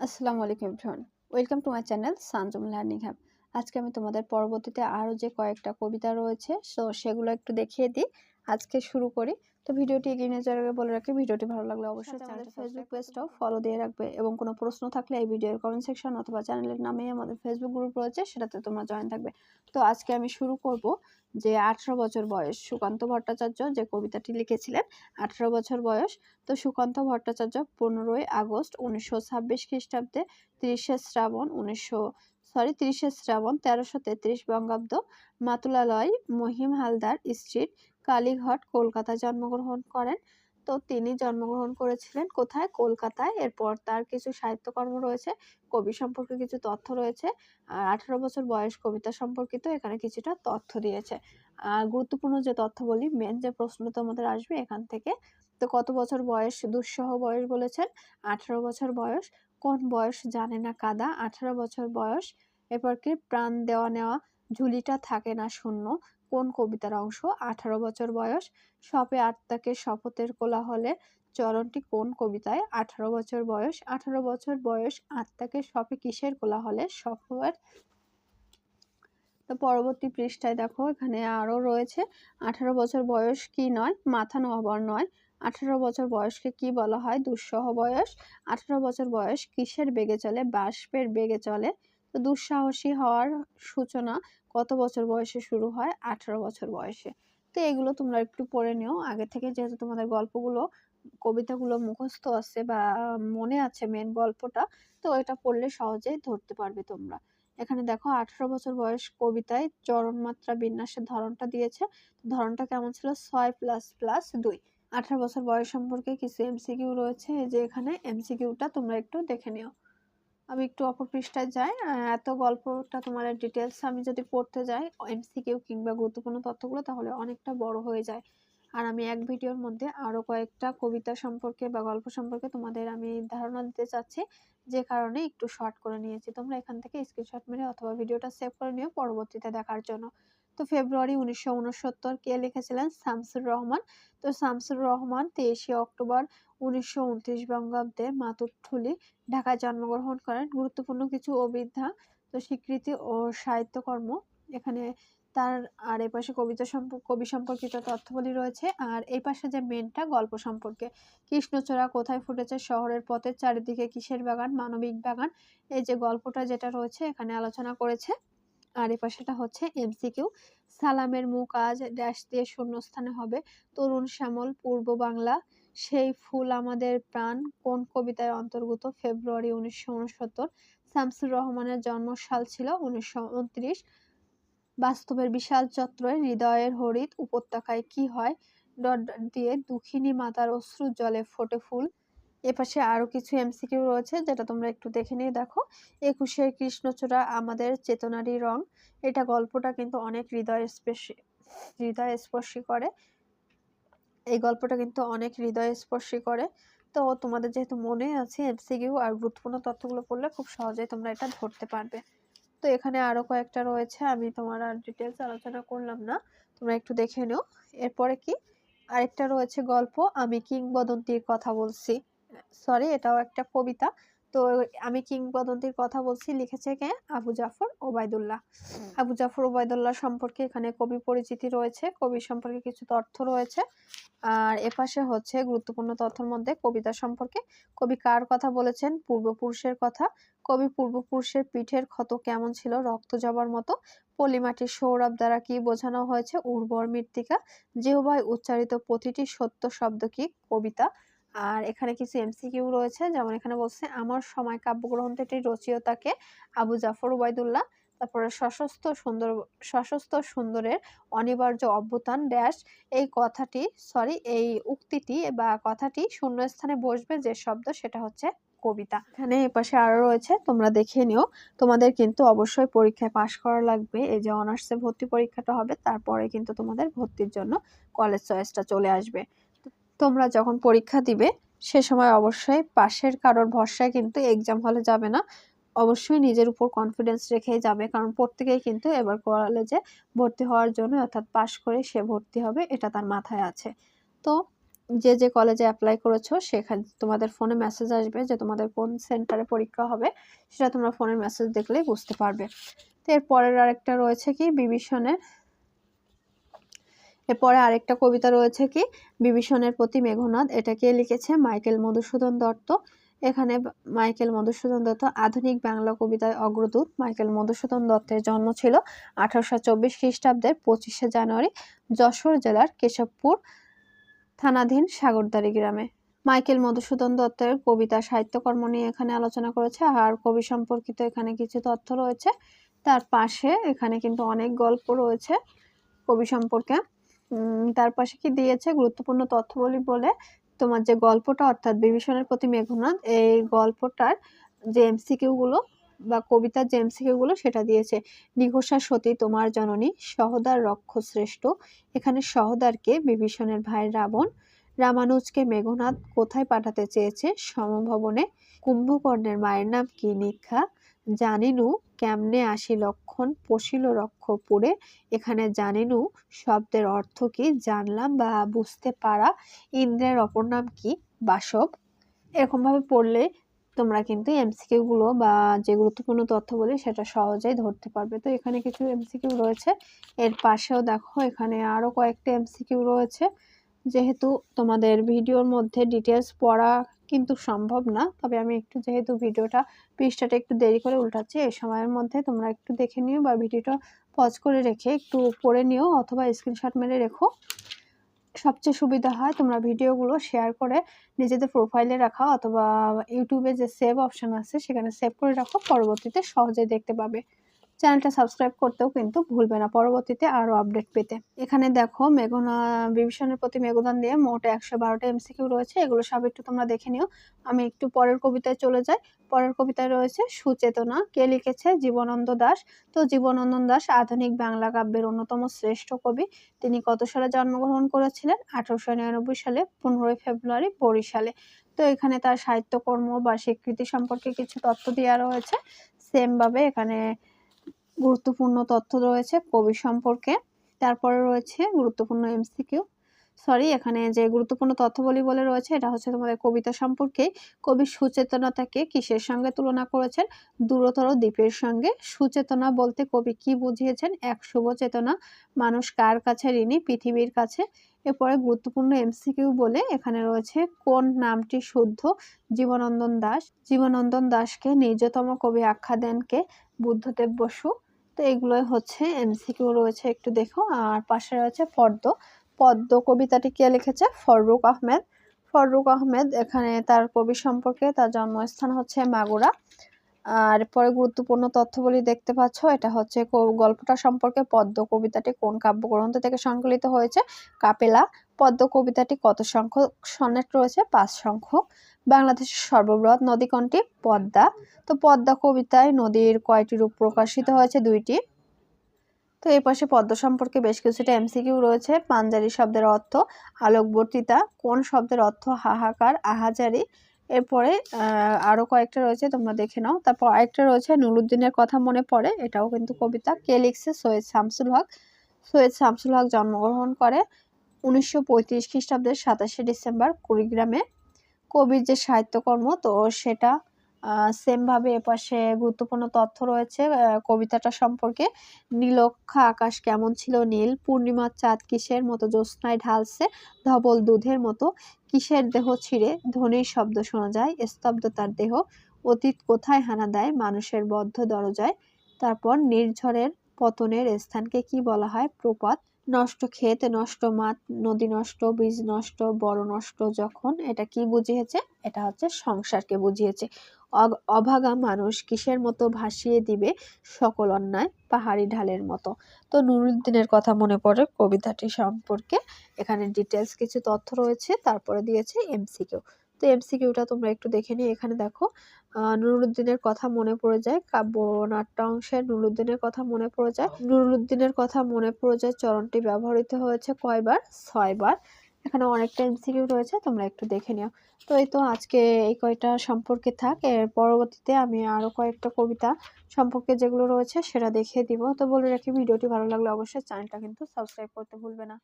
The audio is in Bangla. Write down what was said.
আসসালামু আলাইকুম everyone. Welcome to my channel Sanjum learning hub আজকে আমি তোমাদের পরবর্তীতে আরও যে কয়েকটা কবিতা রয়েছে, সো সেগুলো একটু দেখিয়ে দিই। আজকে শুরু করি। তো ভিডিওটি এগিয়ে নিয়ে যাওয়ার আগে বলে রাখি ভিডিওটি ভালো লাগলে অবশ্যই আমাদের ফেসবুক পেজটাও ফলো দিয়ে রাখবে এবং কোনো প্রশ্ন থাকলে এই ভিডিওর কমেন্ট সেকশন অথবা চ্যানেলের নামে আমাদের ফেসবুক গ্রুপ রয়েছে সেটাতে তোমরা জয়েন থাকবে। তো আজকে আমি শুরু করব যে আঠারো বছর বয়স সুকান্ত ভট্টাচার্য যে কবিতাটি লিখেছিলেন আঠারো বছর বয়স। তো সুকান্ত ভট্টাচার্য পনেরোই আগস্ট উনিশশো ছাব্বিশ খ্রিস্টাব্দে তিরিশে শ্রাবণ উনিশশো সরি তিরিশে শ্রাবণ তেরোশো তেত্রিশ বঙ্গাব্দ মাতুলালয় মহিম হালদার স্ট্রিট কালীঘাট কলকাতায় জন্মগ্রহণ করেন। তো তিনি জন্মগ্রহণ করেছিলেন কোথায়? কলকাতায়। এরপর তার কিছু সাহিত্যকর্ম রয়েছে, কবি সম্পর্কে কিছু তথ্য রয়েছে, আর আঠারো বছর বয়স কবিতা সম্পর্কিত এখানে কিছুটা তথ্য দিয়েছে। আর গুরুত্বপূর্ণ যে তথ্য বলি মেন যে প্রশ্ন তোমাদের আসবে এখান থেকে, তো কত বছর বয়স? দুঃসহ বয়স বলেছেন। আঠারো বছর বয়স, কোন বয়স জানে না কাদা। আঠারো বছর বয়স, এরপর কি? প্রাণ দেওয়া নেওয়া, ঝুলিটা থাকে না শূন্য। কোন কবিতার অংশ? আঠারো বছর বয়স। সপে আত্মাকে শপথের কোলাহলে। চরণটি কোন কবিতায়? আঠারো বছর বয়স। আঠারো বছর বয়স আত্মাকে সপে কিসের কোলাহলে? সফের তো পরবর্তী পৃষ্ঠায় দেখো, এখানে আরও রয়েছে, আঠারো বছর বয়স কি নয়? মাথা নোয়াবর নয়। আঠারো বছর বয়সকে কি বলা হয়? দুঃসহ বয়স। আঠারো বছর বয়স কিসের বেগে চলে? বাষ্পের বেগে চলে। দুঃসাহসী হওয়ার সূচনা কত বছর বয়সে শুরু হয়? আঠারো বছর বয়সে। তো এগুলো তোমরা একটু পড়ে নিও। আগে থেকে যেহেতু তোমাদের গল্পগুলো, কবিতাগুলো মুখস্থ আছে বা মনে আছে মেন গল্পটা, তো এটা পড়লে সহজেই ধরতে পারবে তোমরা। এখানে দেখো, আঠারো বছর বয়স কবিতায় চরণ মাত্রা বিন্যাসের ধরনটা দিয়েছে। ধরনটা কেমন ছিল? ছয় প্লাস প্লাস দুই। আঠারো বছর বয়স সম্পর্কে কিছু এমসিকিউ রয়েছে। যে এখানে এমসিকিউটা তোমরা একটু দেখে নিও। আমি একটু অপর পৃষ্ঠায় যাই। এত গল্পটা তোমার ডিটেলস আমি যদি পড়তে যাই এমসিকিউ কিংবা গুরুত্বপূর্ণ তথ্যগুলো, তাহলে অনেকটা বড় হয়ে যায়। আর আমি এক ভিডিওর মধ্যে আরও কয়েকটা কবিতা সম্পর্কে বা গল্প সম্পর্কে তোমাদের আমি ধারণা দিতে চাচ্ছি। যে কারণে একটু শর্ট করে নিয়েছি। তোমরা এখান থেকে স্ক্রিনশট মেরে অথবা ভিডিওটা সেভ করে নিও পরবর্তীতে দেখার জন্য। তো ফেব্রুয়ারি উনিশশো উনসত্তর কে লিখেছিলেন শামসুর রহমান। তো শামসুর রহমান তেইশে অক্টোবর উনিশশো উনত্রিশ বঙ্গাব্দে মাতুরঠুলি ঢাকায় জন্মগ্রহণ করেন। গুরুত্বপূর্ণ কিছু অভিধা, তো স্বীকৃতি ও সাহিত্যকর্ম। এখানে তার আর এই পাশে কবিতা কবি সম্পর্কিত তথ্যবলী রয়েছে। আর এই পাশে যে মেনটা, গল্প সম্পর্কে। কৃষ্ণচূড়া কোথায় ফুটেছে, শহরের পথের চারিদিকে কিসের বাগান, মানবিক বাগান? এই যে গল্পটা যেটা রয়েছে, এখানে আলোচনা করেছে। আর এই পাশেটা হচ্ছে এমসিকিউ সালামের মুখ আজ ড্যাশ দিয়ে শূন্যস্থানে হবে। তরুণ শ্যামল, পূর্ব বাংলা। সেই ফুল আমাদের প্রাণ। কোন কবিতায় অন্তর্গত? ফেব্রুয়ারি উনিশশো উনসত্তর। শামসুর রহমানের জন্মসাল ছিল উনিশশো উনত্রিশ। বাস্তবের বিশাল চত্বরে হৃদয়ের হরিত উপত্যকায় কি হয়? ডট দিয়ে দুঃখিনী মাতার অশ্রু জলে ফোটে ফুল। এপাশে আরও কিছু এমসিকিউ রয়েছে যেটা তোমরা একটু দেখে নিয়ে দেখো। একুশের কৃষ্ণচূড়া, আমাদের চেতনারই রং। এটা গল্পটা কিন্তু অনেক হৃদয় স্পর্শী হৃদয় স্পর্শী করে। এই গল্পটা কিন্তু অনেক হৃদয় স্পর্শী করে। তো তোমাদের যেহেতু মনে আছে এমসিকিউ আর গুরুত্বপূর্ণ তথ্যগুলো পড়লে খুব সহজেই তোমরা এটা ধরতে পারবে। তো এখানে আরও কয়েকটা রয়েছে, আমি তোমার আর ডিটেলস আলোচনা করলাম না। তোমরা একটু দেখে নিও। এরপরে কি? আরেকটা রয়েছে গল্প, আমি কিংবদন্তির কথা বলছি। সরি এটাও একটা কবিতা। তো আমি কিংবদন্তির কথা বলছি। লিখেছে কে? আবু জাফর ওবায়দুল্লাহ। আবু জাফর ওবায়দুল্লাহ সম্পর্কে এখানে কবি পরিচিতি রয়েছে। কবি সম্পর্কে কিছু তথ্য রয়েছে। আর এপাশে হচ্ছে গুরুত্বপূর্ণ তথ্যের মধ্যে কবিতা সম্পর্কে। কবি কার কথা বলেছেন? পূর্বপুরুষের কথা। কবি পূর্বপুরুষের পিঠের ক্ষত কেমন ছিল? রক্ত যাবার মতো। পলিমাটির সৌরভ দ্বারা কি বোঝানো হয়েছে? উর্বর মৃত্তিকা। যেভাবে উচ্চারিত প্রতিটি সত্য শব্দ কি? কবিতা। আর এখানে কিছু এমসিকিউ রয়েছে। যেমন এখানে বলছে, আমার সময় কাব্যগ্রন্থটির রচয়িতাকে আবু জাফর ওবায়দুল্লাহ, তারপরে সশস্ত্র সুন্দর, সশস্ত্র সুন্দরের অনিবার্য অভ্যুত্থান ড্যাশ, এই কথাটি, সরি, এই উক্তিটি বা কথাটি শূন্যস্থানে বসবে যে শব্দ সেটা হচ্ছে কবিতা। এখানে এপাশে আরও রয়েছে, তোমরা দেখে নিও। তোমাদের কিন্তু অবশ্যই পরীক্ষায় পাশ করা লাগবে। এই যে অনার্সে ভর্তি পরীক্ষাটা হবে, তারপরে কিন্তু তোমাদের ভর্তির জন্য কলেজ চয়েসটা চলে আসবে। তোমরা যখন পরীক্ষা দিবে, সে সময় অবশ্যই পাশের কারোর ভরসায় কিন্তু এক্সাম হলে যাবে না। অবশ্যই নিজের উপর কনফিডেন্স রেখেই যাবে, কারণ প্রত্যেকেই কিন্তু এবার কলেজে ভর্তি হওয়ার জন্য অর্থাৎ পাশ করে সে ভর্তি হবে, এটা তার মাথায় আছে। তো যে যে কলেজে অ্যাপ্লাই করেছ, সেখানে, তোমাদের ফোনে মেসেজ আসবে যে তোমাদের কোন সেন্টারে পরীক্ষা হবে, সেটা তোমরা ফোনের মেসেজ দেখলেই বুঝতে পারবে। তো এরপরের আরেকটা রয়েছে কি, বিভীষণের এরপরে আরেকটা কবিতা রয়েছে কি? বিভীষণের প্রতি মেঘনাদ, এটাকে লিখেছে মাইকেল মধুসূদন দত্ত। এখানে মাইকেল মধুসূদন দত্ত আধুনিক বাংলা কবিতায় অগ্রদূত। মাইকেল মধুসূদন দত্তের জন্ম ছিল আঠারোশো চব্বিশ খ্রিস্টাব্দের পঁচিশে জানুয়ারি যশোর জেলার কেশবপুর থানাধীন সাগরদারি গ্রামে। মাইকেল মধুসূদন দত্তের কবিতা সাহিত্যকর্ম নিয়ে এখানে আলোচনা করেছে। আর কবি সম্পর্কিত এখানে কিছু তথ্য রয়েছে। তার পাশে এখানে কিন্তু অনেক গল্প রয়েছে কবি সম্পর্কে। তার পাশে কি দিয়েছে গুরুত্বপূর্ণ তথ্যবলী বলে তোমার যে গল্পটা, অর্থাৎ বিভীষণের প্রতি মেঘনাথ এই গল্পটার যে এমসিকিউগুলো বা কবিতার যে এমসিকিউগুলো সেটা দিয়েছে। নিঘোষা সতী তোমার জননী, সহদার রক্ষ শ্রেষ্ঠ এখানে সহদারকে বিভীষণের ভাই রাবণ, রামানুজকে মেঘনাথ কোথায় পাঠাতে চেয়েছে সমভবনে, কুম্ভকর্ণের মায়ের নাম কি, নিক্ষা জানিনু কেমনে আসি লক্ষণ? পশিল রক্ষপুরে এখানে জানিনু শব্দের অর্থ কি? জানলাম বা বুঝতে পারা। ইন্দ্রের অপর নাম কি? বাসব। এরকমভাবে পড়লে তোমরা কিন্তু এমসিকিউগুলো বা যে গুরুত্বপূর্ণ তথ্য বলি সেটা সহজেই ধরতে পারবে। তো এখানে কিছু এমসিকিউ রয়েছে। এর পাশেও দেখো এখানে আরও কয়েকটা এমসিকিউ রয়েছে। যেহেতু তোমাদের ভিডিওর মধ্যে ডিটেলস পড়া কিন্তু সম্ভব না, তবে আমি একটু যেহেতু ভিডিওটা, পৃষ্ঠাটা একটু দেরি করে উল্টাচ্ছি, এই সময়ের মধ্যে তোমরা একটু দেখে নিও বা ভিডিওটা পজ করে রেখে একটু পড়ে নিও অথবা স্ক্রিনশট মেরে রেখো। সবচেয়ে সুবিধা হয় তোমরা ভিডিওগুলো শেয়ার করে নিজেদের প্রোফাইলে রাখা অথবা ইউটিউবে যে সেভ অপশান আছে, সেখানে সেভ করে রাখো, পরবর্তীতে সহজেই দেখতে পাবে। চ্যানেলটা সাবস্ক্রাইব করতেও কিন্তু ভুলবে না পরবর্তীতে আরও আপডেট পেতে। এখানে দেখো মেঘনা বিভীষণের প্রতি মেঘদান দিয়ে মোট একশো বারোটা এমসিকিউ রয়েছে। এগুলো সব একটু তোমরা দেখে নিও। আমি একটু পরের কবিতায় চলে যাই। পরের কবিতায় রয়েছে সুচেতনা। কে লিখেছে? জীবনন্দ দাস। তো জীবনানন্দ দাস আধুনিক বাংলা কাব্যের অন্যতম শ্রেষ্ঠ কবি। তিনি কত সালে জন্মগ্রহণ করেছিলেন? আঠারোশো নিরানব্বই সালে, পনেরোই ফেব্রুয়ারি, বরিশালে। তো এখানে তার সাহিত্যকর্ম বা স্বীকৃতি সম্পর্কে কিছু তথ্য দেওয়া রয়েছে। সেমভাবে এখানে গুরুত্বপূর্ণ তথ্য রয়েছে কবি সম্পর্কে। তারপরে রয়েছে গুরুত্বপূর্ণ এমসিকিউ সরি এখানে যে গুরুত্বপূর্ণ তথ্যবলী বলে রয়েছে, এটা হচ্ছে তোমাদের কবিতা সম্পর্কে। কবি সুচেতনতাকে কিসের সঙ্গে তুলনা করেছেন? দূরতর দ্বীপের সঙ্গে। সুচেতনা বলতে কবি কি বুঝিয়েছেন? এক শুভ চেতনা। মানুষ কার কাছে? ঋণী পৃথিবীর কাছে। এরপরে গুরুত্বপূর্ণ এমসিকিউ বলে এখানে রয়েছে, কোন নামটি শুদ্ধ? জীবনন্দন দাস। জীবনন্দন দাসকে নিজতম কবি আখ্যা দেন কে? বুদ্ধদেব বসু। তো এগুলোই হচ্ছে এমসিকিউ রয়েছে, একটু দেখো। আর পাশে রয়েছে পদ্ম পদ্ম কবিতাটি কে লিখেছে? ফররুক আহমেদ। ফররুক আহমেদ এখানে তার কবি সম্পর্কে তার জন্মস্থান হচ্ছে মাগুরা। আর পরে গুরুত্বপূর্ণ তথ্যগুলি দেখতে পাচ্ছ, এটা হচ্ছে গল্পটা সম্পর্কে পদ্ম কবিতাটি কোন কাব্যগ্রন্থ থেকে সংকলিত হয়েছে? কাপেলা। পদ্ম কবিতাটি কত সংখ্যক সনেট রয়েছে? পাঁচ সংখ্যক। বাংলাদেশের সর্ববৃহৎ নদী কোনটি? পদ্মা। তো পদ্মা কবিতায় নদীর কয়টি রূপ প্রকাশিত হয়েছে? দুইটি। তো এই পাশে পদ্ম সম্পর্কে বেশ কিছুটা এমসিকিউ রয়েছে। পাঞ্জারি শব্দের অর্থ আলোকবর্তিতা। কোন শব্দের অর্থ হাহাকার, আহাজারি? এরপরে আরও কয়েকটা রয়েছে, তোমরা দেখে নাও। তারপর আরেকটা রয়েছে, নুরুদ্দিনের কথা মনে পড়ে। এটাও কিন্তু কবিতা। কে লিখছে? সৈয়দ শামসুল হক। সৈয়দ শামসুল হক জন্মগ্রহণ করে উনিশশো পঁয়ত্রিশ খ্রিস্টাব্দের সাতাশে ডিসেম্বর কুড়িগ্রামে। কবির যে সাহিত্যকর্ম, তো সেটা সেমভাবে এপাশে গুরুত্বপূর্ণ তথ্য রয়েছে কবিতাটা সম্পর্কে। নীলক্ষা আকাশ কেমন ছিল? নীল। পূর্ণিমার চাঁদ কিসের মতো? জ্যোৎস্নায় ঢালছে ধবল দুধের মতো। কিসের দেহ ছিঁড়ে? ধ্বনির শব্দ শোনা যায়। স্তব্ধ তার দেহ। অতীত কোথায় হানা দেয়? মানুষের বদ্ধ দরজায়। তারপর নির্ঝরের পতনের স্থানকে কি বলা হয়? প্রপাত। নষ্ট ক্ষেত, নষ্ট মাঠ, নদী নষ্ট, বীজ নষ্ট, বড় নষ্ট, যখন এটা কি বুঝিয়েছে? এটা হচ্ছে সংসারকে বুঝিয়েছে। অভাগা মানুষ কিসের মতো ভাসিয়ে দিবে? সকল অন্যায় পাহাড়ি ঢালের মতো। তো নুরুদ্দিনের কথা মনে পড়ে কবিতাটি সম্পর্কে। এখানে ডিটেলস কিছু তথ্য রয়েছে, তারপরে দিয়েছে এমসিকিউ তো এমসিকিউটা তোমরা একটু দেখে নিও এখানে দেখো। নুরুদ্দিনের কথা মনে পড়ে যায় কাব্য নাট্যাংশের নুরুদ্দিনের কথা মনে পড়ে যায়। নুরুদ্দিনের কথা মনে পড়ে যায় চরণটি ব্যবহৃত হয়েছে কয়বার? ছয়বার। এখানে অনেকটা এমসিকিউ রয়েছে, তোমরা একটু দেখে নিও। তো এই তো আজকে এই কয়টা সম্পর্কে থাক, এর পরবর্তীতে আমি আরও কয়েকটা কবিতা সম্পর্কে যেগুলো রয়েছে সেটা দেখিয়ে দিব। তো বলে রাখি, ভিডিওটি ভালো লাগলে অবশ্যই চ্যানেলটা কিন্তু সাবস্ক্রাইব করতে ভুলবে না।